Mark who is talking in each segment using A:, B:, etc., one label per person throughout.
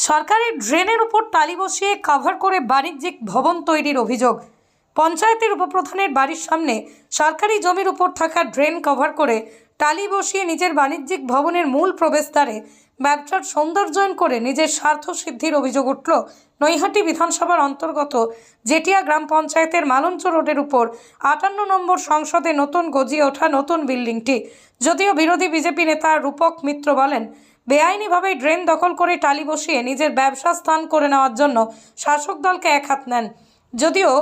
A: সরকারি ড্রেনের উপর টালি বসিয়ে কাভার করে বাণিজ্যিক ভবন তৈরির অভিযোগ। পঞ্চায়েতের উপপ্রধানের বাড়ির সামনে সরকারি জমির উপর থাকা ড্রেন কভার করে টালি বসিয়ে নিজের বাণিজ্যিক ভবনের মূল প্রবেশদ্বারে ব্যবসার সৌন্দর্যায়ন করে নিজের স্বার্থ সিদ্ধির অভিযোগ উঠল নৈহাটি বিধানসভার অন্তর্গত জেটিয়া গ্রাম পঞ্চায়েতের মালঞ্চ রোডের উপর আটান্ন নম্বর সংসদে নতুন গজিয়ে ওঠা নতুন বিল্ডিংটি। যদিও বিরোধী বিজেপি নেতা রূপক মিত্র বলেন বেআইনিভাবে ড্রেন দখল করে টালি বসিয়ে নিজের ব্যবসা স্থান করে নেওয়ার জন্য শাসক দলকে এক হাত নেন। যদিও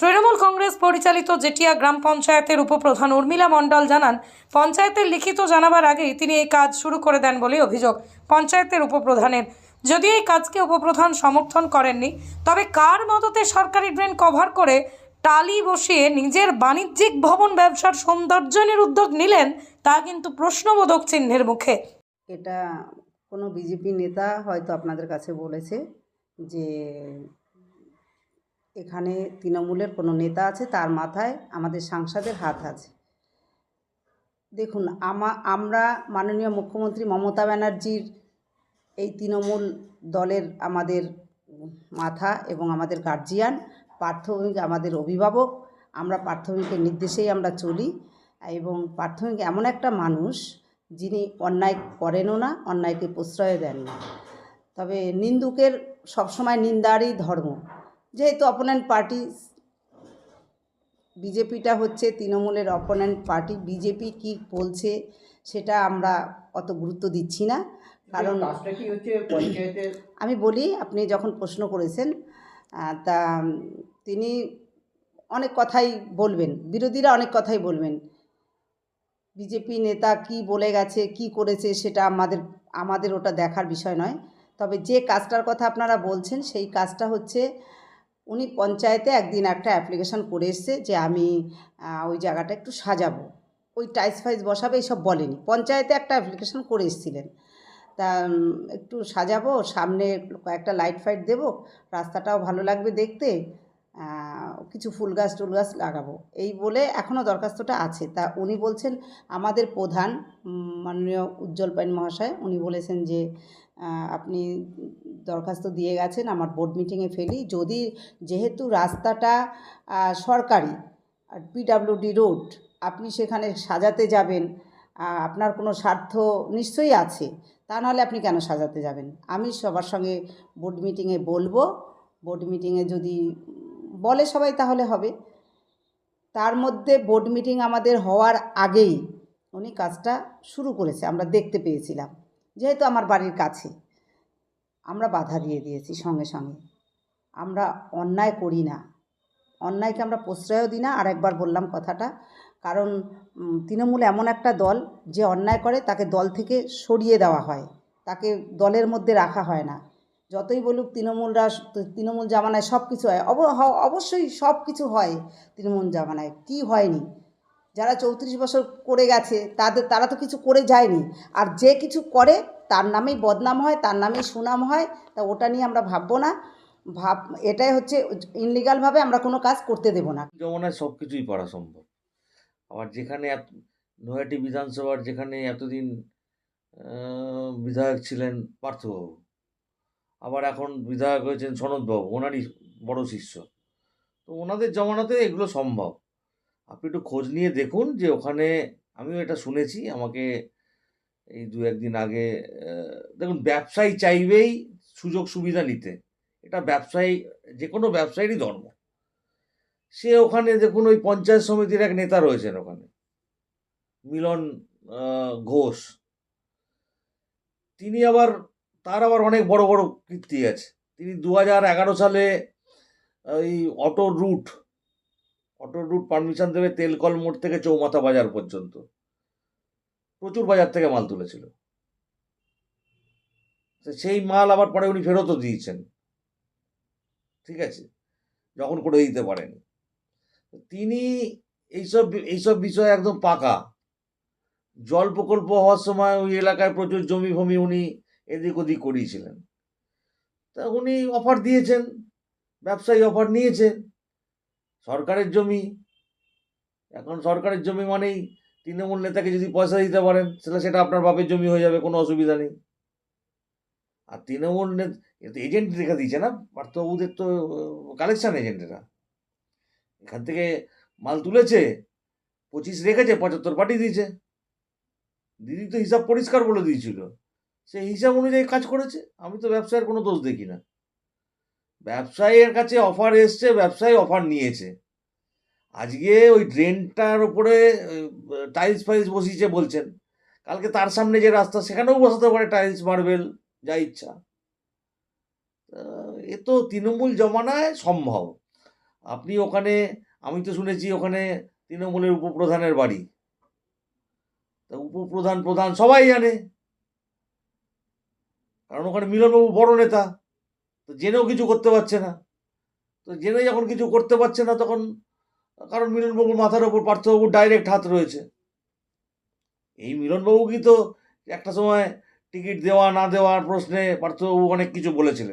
A: তৃণমূল কংগ্রেস পরিচালিত জেটিয়া গ্রাম পঞ্চায়েতের উপপ্রধান উর্মিলা মণ্ডল জানান, পঞ্চায়েতের লিখিত জানাবার আগেই তিনি এই কাজ শুরু করে দেন বলে অভিযোগ পঞ্চায়েতের উপপ্রধানের। যদিও এই কাজকে উপপ্রধান সমর্থন করেননি, তবে কার মদতে সরকারি ড্রেন কভার করে টালি বসিয়ে নিজের বাণিজ্যিক ভবন ব্যবসার সৌন্দর্যনের উদ্যোগ নিলেন, তা কিন্তু প্রশ্নবোধক চিহ্নের মুখে।
B: এটা কোনো বিজেপি নেতা হয়তো আপনাদের কাছে বলেছে যে এখানে তৃণমূলের কোনো নেতা আছে, তার মাথায় আমাদের সাংসদের হাত আছে। দেখুন, আমা, আমরা মাননীয় মুখ্যমন্ত্রী মমতা ব্যানার্জির এই তৃণমূল দলের আমাদের মাথা এবং আমাদের গার্জিয়ান প্রাথমিক আমাদের অভিভাবক, আমরা প্রাথমিকের নির্দেশেই আমরা চলি এবং প্রাথমিক এমন একটা মানুষ যিনি অন্যায় করেনও না অন্যায়কে প্রশ্রয় দেন না। তবে নিন্দুকের সবসময় নিন্দারই ধর্ম। যেহেতু অপোনেন্ট পার্টি বিজেপিটা হচ্ছে তৃণমূলের অপোনেন্ট পার্টি বিজেপি কি বলছে সেটা আমরা অত গুরুত্ব দিচ্ছি না। কারণ আমি বলি আপনি যখন প্রশ্ন করেছেন তা তিনি অনেক কথাই বলবেন বিরোধীরা অনেক কথাই বলবেন। বিজেপি নেতা কি বলে গেছে, কি করেছে সেটা আমাদের আমাদের ওটা দেখার বিষয় নয়। তবে যে কাজটার কথা আপনারা বলছেন, সেই কাজটা হচ্ছে উনি পঞ্চায়েতে একদিন একটা অ্যাপ্লিকেশন করে এসছে যে আমি ওই জায়গাটা একটু সাজাবো। ওই টাইস ফাইস বসাবে এইসব বলেনি। পঞ্চায়েতে একটা অ্যাপ্লিকেশন করে এসেছিলেন। তা একটু সাজাবো, সামনে কয়েকটা লাইট ফাইট দেবো, রাস্তাটাও ভালো লাগবে দেখতে। কিছু ফুল গাছ, টুল গাছ লাগাবো। এই বলে এখনও দরখাস্তটা আছে। তা উনি বলছেন, আমাদের প্রধান মাননীয় উজ্জ্বল পাইন মহাশয়, উনি বলেছেন যে আপনি দরখাস্ত দিয়ে গেছেন, আমার বোর্ড মিটিংয়ে ফেলি। যদি যেহেতু রাস্তাটা সরকারি, আর পিডাব্লিউডি রোড আপনি সেখানে সাজাতে যাবেন আপনার কোনো স্বার্থ নিশ্চয়ই আছে, তা নাহলে আপনি কেন সাজাতে যাবেন? আমি সবার সঙ্গে বোর্ড মিটিংয়ে বলব। বোর্ড মিটিংয়ে যদি বলে সবাই তাহলে হবে। তার মধ্যে বোর্ড মিটিং আমাদের হওয়ার আগেই উনি কাজটা শুরু করেছে, আমরা দেখতে পেয়েছিলাম। যেহেতু আমার বাড়ির কাছে, আমরা বাধা দিয়ে দিয়েছি সঙ্গে সঙ্গে। আমরা অন্যায় করি না। অন্যায়কে আমরা প্রশ্রয়ও দিই না আর একবার বললাম কথাটা। কারণ তৃণমূল এমন একটা দল, যে অন্যায় করে তাকে দল থেকে সরিয়ে দেওয়া হয়। তাকে দলের মধ্যে রাখা হয় না। যতই বলুক তৃণমূলরা তৃণমূল জামানায় সব কিছু হয় অবশ্যই সব কিছু হয় তৃণমূল জামানায়। কি হয়নি? যারা চৌত্রিশ বছর করে গেছে, তাদের, তারা তো কিছু করে যায়নি। আর যে কিছু করে, তার নামেই বদনাম হয়, তার নামেই সুনাম হয়, তা ওটা নিয়ে আমরা ভাববো না। ভাব, এটাই হচ্ছে ইনলিগালভাবে আমরা কোনো কাজ করতে দেবো না।
C: যমুনায় সব কিছুই পারা সম্ভব। আবার যেখানে নৈহাটি বিধানসভার যেখানে এতদিন বিধায়ক ছিলেন পার্থবাবু আবার এখন বিধায়ক হয়েছেন সনদবাবু, ওনারই বড় শিষ্য। তো ওনাদের জমানাতে এগুলো সম্ভব। আপনি একটু খোঁজ নিয়ে দেখুন যে ওখানে, আমিও এটা শুনেছি, আমাকে এই দু একদিন আগে দেখুন, ব্যবসায়ী চাইবেই সুযোগ সুবিধা নিতে। এটা ব্যবসায়ী, যে কোনো ব্যবসায়ীরই ধর্ম। সে ওখানে দেখুন, ওই পঞ্চায়েত সমিতির এক নেতা রয়েছেন ওখানে, মিলন ঘোষ। তিনি আবার তার আবার অনেক বড় বড় কীর্তি আছে। তিনি দু হাজার এগারো সালে ওই auto route auto route permission দেবে তেলকল মোড় থেকে চৌমাথা বাজার পর্যন্ত। প্রচুর বাজার থেকে মাল তুলেছিল। সেই মাল আবার পরে উনি ফেরতও দিয়েছেন। ঠিক আছে? যখন করে দিতে পারেন। তিনি এইসব এইসব বিষয়ে একদম পাকা। জল প্রকল্প হওয়ার সময় ওই এলাকায় প্রচুর জমি ফমি উনি এদিক ওদিক করিয়েছিলেন। তা উনি অফার দিয়েছেন, ব্যবসায়ী অফার নিয়েছেন। সরকারের জমি, এখন সরকারের জমি মানেই তৃণমূল নেতাকে যদি পয়সা দিতে পারেন, তাহলে সেটা আপনার বাপের জমি হয়ে যাবে, কোনো অসুবিধা নেই। আর তৃণমূল নেতা এজেন্ট রেখে দিয়েছে না পার্থবাবুদের তো কালেকশান এজেন্টেরা এখান থেকে মাল তুলেছে, পঁচিশ রেখেছে, পঁচাত্তর পাঠিয়ে দিয়েছে। দিদি তো হিসাব পরিষ্কার বলে দিয়েছিল। সেই হিসাব অনুযায়ী কাজ করেছে। আমি তো ব্যবসায়ের কোনো দোষ দেখি না। ব্যবসায়ীর কাছে অফার এসছে, ব্যবসায়ী অফার নিয়েছে। আজকে ওই ড্রেনটার উপরে টাইলস ফাইলস বসিয়েছে বলছেন। কালকে তার সামনে যে রাস্তা, সেখানেও বসাতে পারে টাইলস মার্বেল যা ইচ্ছা। এ তো তৃণমূল জমানায় সম্ভব। আপনি ওখানে, আমি তো শুনেছি ওখানে তৃণমূলের উপপ্রধানের বাড়ি। তা উপপ্রধান, প্রধান সবাই জানে। কারণ ওখানে মিলনবাবু বড় নেতা, তো জেনেও কিছু করতে পারছে না। তো জেনে যখন কিছু করতে পারছে না, তখন কারণ মিলনবাবুর মাথার ওপর পার্থবাবুর ডাইরেক্ট হাত রয়েছে। এই মিলনবাবু কি তো একটা সময় টিকিট দেওয়া, না দেওয়ার প্রশ্নে পার্থবাবু অনেক কিছু বলেছিলেন।